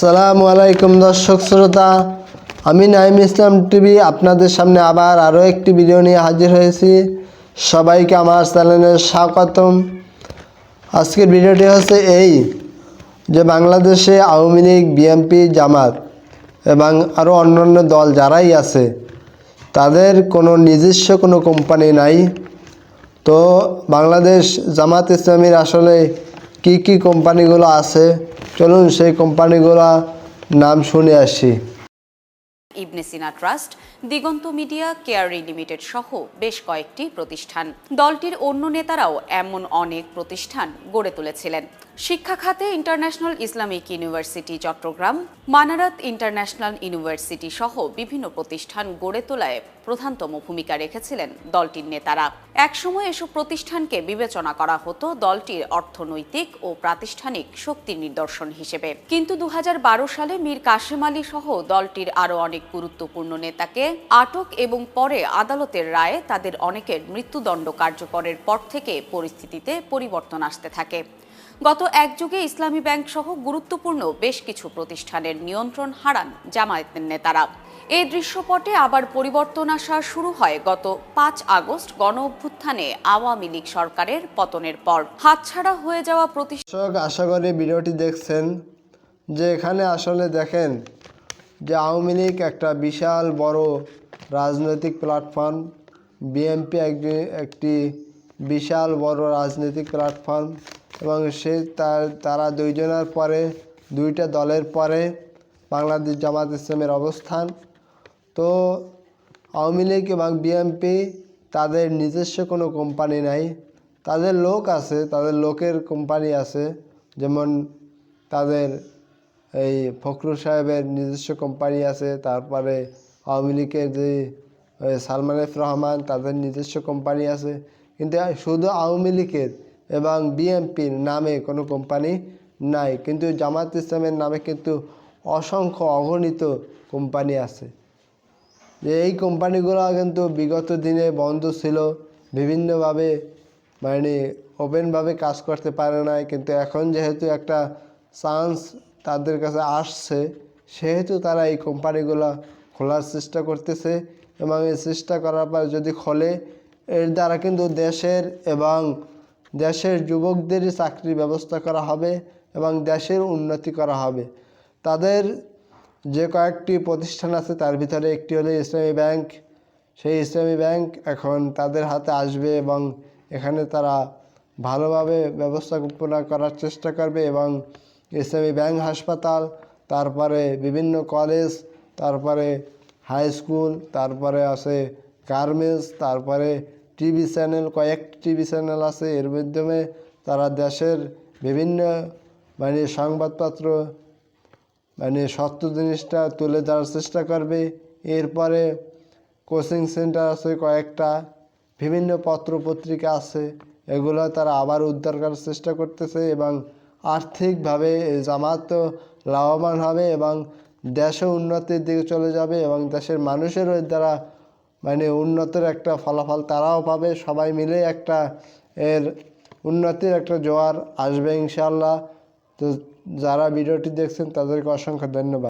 সালামু আলাইকুম দর্শক শ্রোতা। আমি নাইম ইসলাম টিভি আপনাদের সামনে আবার আরও একটি ভিডিও নিয়ে হাজির হয়েছি। সবাইকে আমার চ্যানেলে স্বাগতম। আজকের ভিডিওটি হচ্ছে এই যে বাংলাদেশে আওয়ামী লীগ, বিএনপি, জামাত এবং আরও অন্যান্য দল যারাই আছে, তাদের কোনো নিজস্ব কোনো কোম্পানি নাই। তো বাংলাদেশ জামাত ইসলামীর আসলে কি কি কোম্পানিগুলো আছে চলুন সেই কোম্পানিগুলো নাম শুনে আসি। Ibn Sina trust, Diganta media Keari limited সহ বেশ কয়েকটি প্রতিষ্ঠান। দলটির অন্য নেতারাও এমন অনেক প্রতিষ্ঠান গড়ে তুলেছিলেন। শিক্ষা খাতে International Islamic University Chittagong Manarat International University সহ বিভিন্ন প্রতিষ্ঠান গড়ে তোলায় প্রধানতম ভূমিকা রেখেছিলেন দলটির নেতারা। একসময় এসব প্রতিষ্ঠানকে বিবেচনা করা হতো দলটির অর্থনৈতিক ও প্রাতিষ্ঠানিক শক্তির নিদর্শন হিসেবে। কিন্তু দু হাজার বারো সালে মীর কাশেম আলী সহ দলটির আরও অনেক গুরুত্বপূর্ণ নেতাকে আটক এবং পরে আদালতের রায়ে তাদের অনেকের মৃত্যুদণ্ড কার্যকরের পর থেকে পরিস্থিতিতে পরিবর্তন আসতে থাকে। গত এক যুগে ইসলামী ব্যাংক সহ গুরুত্বপূর্ণ বেশ কিছু প্রতিষ্ঠানের নিয়ন্ত্রণ হারান জামায়াতের নেতারা। এই দৃশ্যপটে আবার পরিবর্তন আসা শুরু হয় গত পাঁচ আগস্ট গণ অভ্যুত্থানে আওয়ামী লীগ সরকারের পতনের পর। হাতছাড়া হয়ে যাওয়া প্রতিষ্ঠান দর্শক, আশা করি ভিডিওটি দেখছেন যে এখানে আসলে দেখেন যে আওয়ামী লীগ একটা বিশাল বড় রাজনৈতিক প্ল্যাটফর্ম, বিএনপি একটি বিশাল বড় রাজনৈতিক প্ল্যাটফর্ম। এবং সে তার, তারা দুইজনের পরে, দুইটা দলের পরে বাংলাদেশ জামাত ইসলামের অবস্থান। তো আওয়ামী লীগ এবং বিএনপি তাদের নিজস্ব কোনো কোম্পানি নাই। তাদের লোক আছে, তাদের লোকের কোম্পানি আছে। যেমন তাদের এই ফখরুল সাহেবের নিজস্ব কোম্পানি আছে, তারপরে আওয়ামী লীগের যে সালমান রহমান তাদের নিজস্ব কোম্পানি আছে। কিন্তু শুধু আওয়ামী লীগের এবং বিএনপির নামে কোনো কোম্পানি নাই। কিন্তু জামাত ইসলামের নামে কিন্তু অসংখ্য অগণিত কোম্পানি আছে। যে এই কোম্পানিগুলো কিন্তু বিগত দিনে বন্ধ ছিল, বিভিন্নভাবে মানে ওপেনভাবে কাজ করতে পারে না কিন্তু এখন যেহেতু একটা চান্স তাদের কাছে আসছে, সেহেতু তারা এই কোম্পানিগুলো খোলার চেষ্টা করতেছে এবং এই চেষ্টা করার পর যদি খোলে, এর দ্বারা কিন্তু দেশের এবং দেশের যুবকদেরই চাকরির ব্যবস্থা করা হবে এবং দেশের উন্নতি করা হবে। তাদের যে কয়েকটি প্রতিষ্ঠান আছে, তার ভিতরে একটি হলো ইসলামী ব্যাংক। সেই ইসলামী ব্যাংক এখন তাদের হাতে আসবে এবং এখানে তারা ভালোভাবে ব্যবস্থাপনা করার চেষ্টা করবে এবং ইসলামী ব্যাংক হাসপাতাল, তারপরে বিভিন্ন কলেজ, তারপরে হাই স্কুল, তারপরে আছে গার্মেন্টস, তারপরে টিভি চ্যানেল, কয়েকটি টিভি চ্যানেল আছে। এর মাধ্যমে তারা দেশের বিভিন্ন মানে সংবাদপত্র মানে সত্য জিনিসটা তুলে ধরার চেষ্টা করবে। এরপরে কোচিং সেন্টার আছে, কয়েকটা। বিভিন্ন পত্র পত্রিকা আছে, এগুলো তারা আবার উদ্ধার করার চেষ্টা করতেছে এবং আর্থিকভাবে জামাত লাভবান হবে এবং দেশও উন্নতির দিকে চলে যাবে এবং দেশের মানুষেরও দ্বারা মানে উন্নতির একটা ফলাফল তারাও পাবে, সবাই মিলে একটা এর উন্নতির একটা জোয়ার আসবে ইনশাল্লাহ তো যারা ভিডিওটি দেখছেন তাদেরকে অসংখ্য ধন্যবাদ।